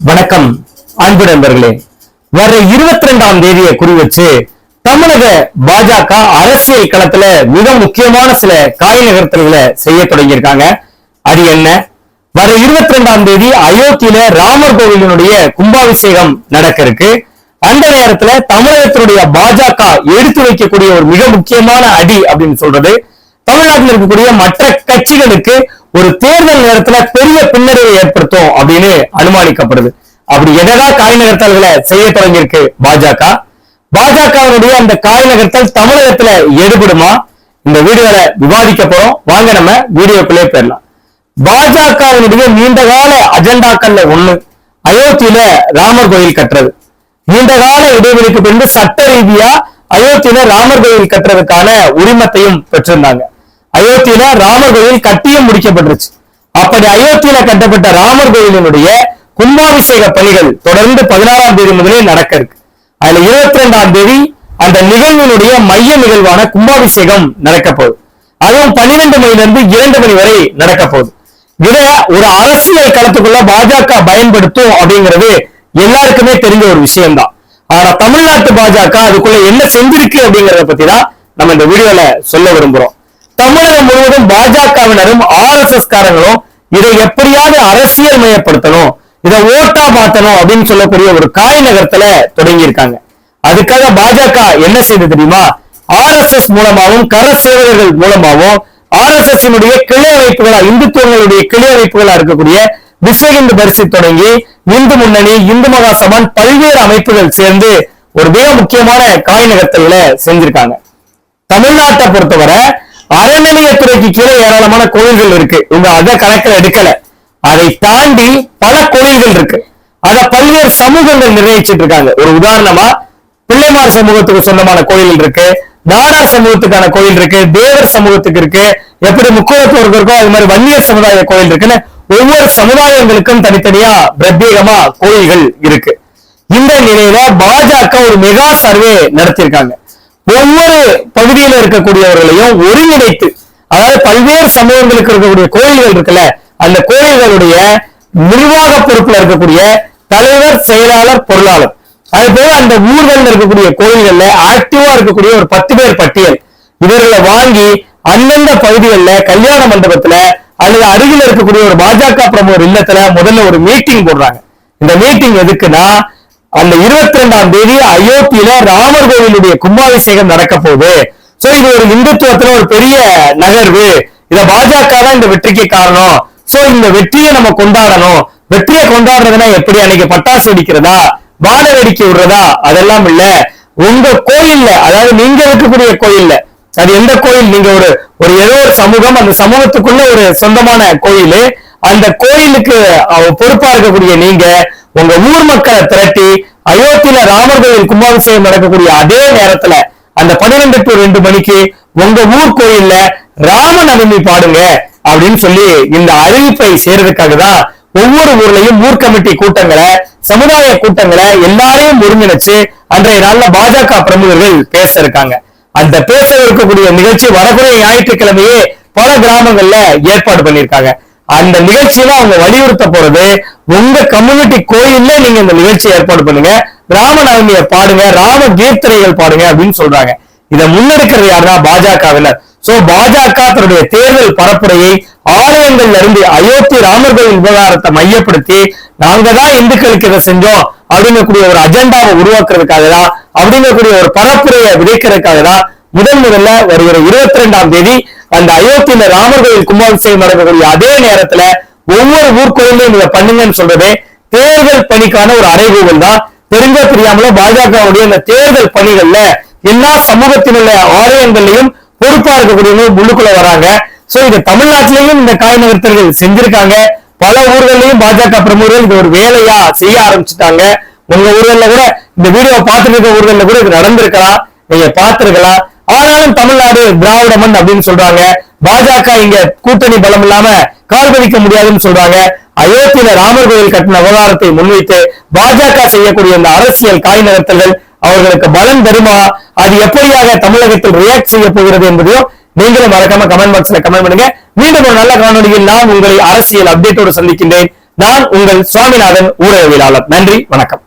வணக்கம் அன்பு நண்பர்களே. வர இருபத்தி ரெண்டாம் தேதியை குறி வச்சு தமிழக பாஜக அரசியல் களத்துல மிக முக்கியமான சில காய் நகர்த்தல்களை செய்ய தொடங்கியிருக்காங்க. அது என்ன? வர இருபத்தி ரெண்டாம் தேதி அயோத்தியில ராமர் கோவிலினுடைய கும்பாபிஷேகம் நடக்க இருக்கு. அந்த நேரத்துல தமிழகத்தினுடைய பாஜக எடுத்து வைக்கக்கூடிய ஒரு மிக முக்கியமான அடி அப்படின்னு சொல்றது தமிழ்நாட்டில் இருக்கக்கூடிய மற்ற கட்சிகளுக்கு ஒரு தேர்தல் நேரத்துல பெரிய பின்னடைவை ஏற்படுத்தும் அப்படின்னு அனுமானிக்கப்படுது. அப்படி என்னதான் காய் நகர்த்தல்களை செய்ய தொடங்கியிருக்கு பாஜக. பாஜகவினுடைய அந்த காய் நகர்த்தல் தமிழகத்துல எடுபடுமா இந்த வீடியோல விவாதிக்க போறோம். வாங்க நம்ம வீடியோக்குள்ளே போயிடலாம். பாஜகவினுடைய நீண்டகால அஜெண்டாக்கள்ல ஒண்ணு அயோத்தியில ராமர் கோயில் கட்டுறது. நீண்டகால இடைவெளிக்கு பின்பு சட்ட ரீதியா அயோத்தியில ராமர் கோயில் கட்டுறதுக்கான உரிமத்தையும் பெற்றிருந்தாங்க. அயோத்தியில ராமர் கோயில் கட்டியும் முடிக்கப்பட்டுருச்சு. அப்படி அயோத்தியில கட்டப்பட்ட ராமர் கோயிலினுடைய கும்பாபிஷேக பணிகள் தொடர்ந்து பதினாறாம் தேதி முதலே நடக்க இருக்கு. அதுல இருபத்தி ரெண்டாம் தேதி அந்த நிகழ்வினுடைய மைய நிகழ்வான கும்பாபிஷேகம் நடக்க போகுது. அதுவும் பன்னிரெண்டு மணில இருந்து இரண்டு மணி வரை நடக்க போகுது. இதை ஒரு அரசியல் களத்துக்குள்ள பாஜக பயன்படுத்தும் அப்படிங்கிறது எல்லாருக்குமே தெரிஞ்ச ஒரு விஷயம்தான். ஆனா தமிழ்நாட்டு பாஜக அதுக்குள்ள என்ன செஞ்சிருக்கு அப்படிங்கறத பத்தி தான் நம்ம இந்த வீடியோல சொல்ல விரும்புறோம். தமிழகம் முழுவதும் பாஜகவினரும் ஆர் எஸ் எஸ் காரங்களும் இதை எப்படியாவது அரசியல் மயப்படுத்தணும் இதை ஓட்டா மாத்தணும் அப்படின்னு சொல்லக்கூடிய ஒரு காய் நகரத்துல தொடங்கி இருக்காங்க அதுக்காக பாஜக என்ன செய்து தெரியுமா? ஆர் எஸ் எஸ் மூலமாகவும் கர சேவகர்கள் மூலமாகவும் ஆர் எஸ் எஸ் கிளை அமைப்புகளா இந்துத்துவங்களுடைய கிளை அமைப்புகளா இருக்கக்கூடிய விஸ்வ இந்து பரிசு தொடங்கி இந்து முன்னணி இந்து மகா சபான் பல்வேறு அமைப்புகள் சேர்ந்து ஒரு மிக முக்கியமான காய் நகர்த்தல்களை செஞ்சிருக்காங்க. தமிழ்நாட்டை பொறுத்தவரை அறநிலையத்துறைக்கு கீழே ஏராளமான கோயில்கள் இருக்கு. இவங்க அதை கணக்கில் எடுக்கல. அதை தாண்டி பல கோயில்கள் இருக்கு. அத பல்வேறு சமூகங்கள் நிர்ணயிச்சிட்டு இருக்காங்க. ஒரு உதாரணமா பிள்ளைமார் சமூகத்துக்கு சொந்தமான கோயில் இருக்கு. நாடார் சமூகத்துக்கான கோயில் இருக்கு. தேவர் சமூகத்துக்கு இருக்கு. எப்படி முக்கோணத்தோருக்கு இருக்கோ அது மாதிரி வன்னியர் சமுதாய கோயில் இருக்குன்னு ஒவ்வொரு சமுதாயங்களுக்கும் தனித்தனியா பிரத்யேகமா கோயில்கள் இருக்கு. இந்த நிலையில பாஜக ஒரு மெகா சர்வே நடத்தியிருக்காங்க. ஒவ்வொரு பகுதியில இருக்கக்கூடியவர்களையும் ஒருங்கிணைத்து அதாவது பல்வேறு சமூகங்களுக்கு இருக்கக்கூடிய கோயில்கள் இருக்குல்ல அந்த கோயில்களுடைய நிர்வாக பொறுப்புல இருக்கக்கூடிய தலைவர் செயலாளர் பொருளாளர். அது போல அந்த ஊர்களில் இருக்கக்கூடிய கோயில்கள்ல ஆக்டிவா இருக்கக்கூடிய ஒரு பத்து பேர் பட்டியல். இவர்களை வாங்கி அந்தந்த பகுதிகளில் கல்யாண மண்டபத்துல அல்லது அருகில் இருக்கக்கூடிய ஒரு பாஜக பிரமுகர் இல்லத்துல முதல்ல ஒரு மீட்டிங் போடுறாங்க. இந்த மீட்டிங் எதுக்குன்னா அந்த இருபத்தி ரெண்டாம் தேதி அயோத்தியில ராமர் கோவிலுடைய கும்பாபிஷேகம் நடக்க போகுது. சோ இது ஒரு இந்துத்துவத்துல ஒரு பெரிய நகர்வு. இத பாஜக தான் இந்த வெற்றிக்கு காரணம். சோ இந்த வெற்றியை நம்ம கொண்டாடணும். வெற்றியை கொண்டாடுறதுன்னா எப்படி? அன்னைக்கு பட்டாசு வெடிக்கிறதா? வான வெடிக்கை விடுறதா? அதெல்லாம் இல்ல. உங்க கோயில்ல அதாவது நீங்க இருக்கக்கூடிய கோயில்ல அது எந்த கோயில்? நீங்க ஒரு ஒரு ஏதோ ஒரு சமூகம் அந்த சமூகத்துக்குள்ள ஒரு சொந்தமான கோயில். அந்த கோயிலுக்கு பொறுப்பா இருக்கக்கூடிய நீங்க உங்க ஊர் மக்களை திரட்டி அயோத்தியில ராமர் கோயில் கும்பாபிஷேகம் நடக்கக்கூடிய அதே நேரத்துல அந்த பன்னிரெண்டு டு ரெண்டு மணிக்கு உங்க ஊர் கோயில்ல ராமநவமி பாடுங்க அப்படின்னு சொல்லி இந்த அறிவிப்பை செய்யறதுக்காக தான் ஒவ்வொரு ஊர்லயும் ஊர் கமிட்டி கூட்டங்களை சமுதாய கூட்டங்களை எல்லாரையும் ஒருங்கிணைச்சு அன்றைய நாள்ல பாஜக பிரமுகர்கள் பேச இருக்காங்க அந்த பேச இருக்கக்கூடிய நிகழ்ச்சி வரக்கூடிய ஞாயிற்றுக்கிழமையே பல கிராமங்கள்ல ஏற்பாடு பண்ணியிருக்காங்க. அந்த நிகழ்ச்சியில அவங்க வலியுறுத்த போறது உங்க கம்யூனிட்டி கோயில்ல நீங்க இந்த நிகழ்ச்சியை ஏற்பாடு பண்ணுங்க. ராமநவமியை பாடுங்க ராம கீர்த்தனைகள் பாடுங்க அப்படின்னு சொல்றாங்க. இதை முன்னெடுக்கிறது யாருன்னா பாஜகவினர். சோ பாஜக தன்னுடைய தேர்தல் பரப்புரையை ஆலயங்கள்ல இருந்து அயோத்தி ராமர் கோயில் விவகாரத்தை மையப்படுத்தி நாங்க தான் இந்துக்களுக்கு இதை செஞ்சோம் அப்படிங்கக்கூடிய ஒரு அஜெண்டாவை உருவாக்குறதுக்காக தான் அப்படிங்கக்கூடிய ஒரு பரப்புரையை விதைக்கிறதுக்காக தான் முதல் முதல்ல வருகிற இருபத்தி ரெண்டாம் தேதி அந்த அயோத்தியில ராமர் கோயில் கும்பாபிஷேகம் நடக்கக்கூடிய அதே நேரத்துல ஒவ்வொரு ஊர் கோயிலையும் இதை பண்ணுங்கன்னு சொல்றது தேர்தல் பணிக்கான ஒரு அறைகூவல் தான். தெரிஞ்ச தெரியாமல பாஜகவுடைய இந்த தேர்தல் பணிகள்ல எல்லா சமூகத்தினுள்ள ஆலயங்கள்லையும் பொறுப்பா இருக்கக்கூடியவங்க உள்ளுக்குள்ள வராங்க. சோ இது தமிழ்நாட்டிலையும் இந்த காய் நகர்த்தர்கள் செஞ்சிருக்காங்க. பல ஊர்கள்லயும் பாஜக பிரமுகர்கள் இது ஒரு வேலையா செய்ய ஆரம்பிச்சுட்டாங்க. உங்க ஊர்கள்ல கூட இந்த வீடியோ பார்த்துட்டு இருக்க ஊர்கள்ல கூட இது நடந்திருக்கலாம். நீங்க பார்த்திருக்கலாம். ஆனாலும் தமிழ்நாடு திராவிட மண் அப்படின்னு சொல்றாங்க. பாஜக இங்க கூட்டணி பலம் இல்லாம கால் பதிக்க முடியாதுன்னு சொல்றாங்க அயோத்தியில ராமர் கோயில் கட்டின விவகாரத்தை முன்வைத்து பாஜக செய்யக்கூடிய இந்த அரசியல் காய் நகர்த்தல்கள் அவர்களுக்கு பலன் தருமா? அது எப்படியாக தமிழகத்தில் ரியாக்ட் செய்ய போகிறது என்பதையும் நீங்களும் மறக்காம கமெண்ட் பாக்ஸ்ல கமெண்ட் பண்ணுங்க. மீண்டும் ஒரு நல்ல காணொலியில் நான் உங்களை அரசியல் அப்டேட்டோடு சந்திக்கின்றேன். நான் உங்கள் சுவாமிநாதன் ஊடகவியலாளர். நன்றி வணக்கம்.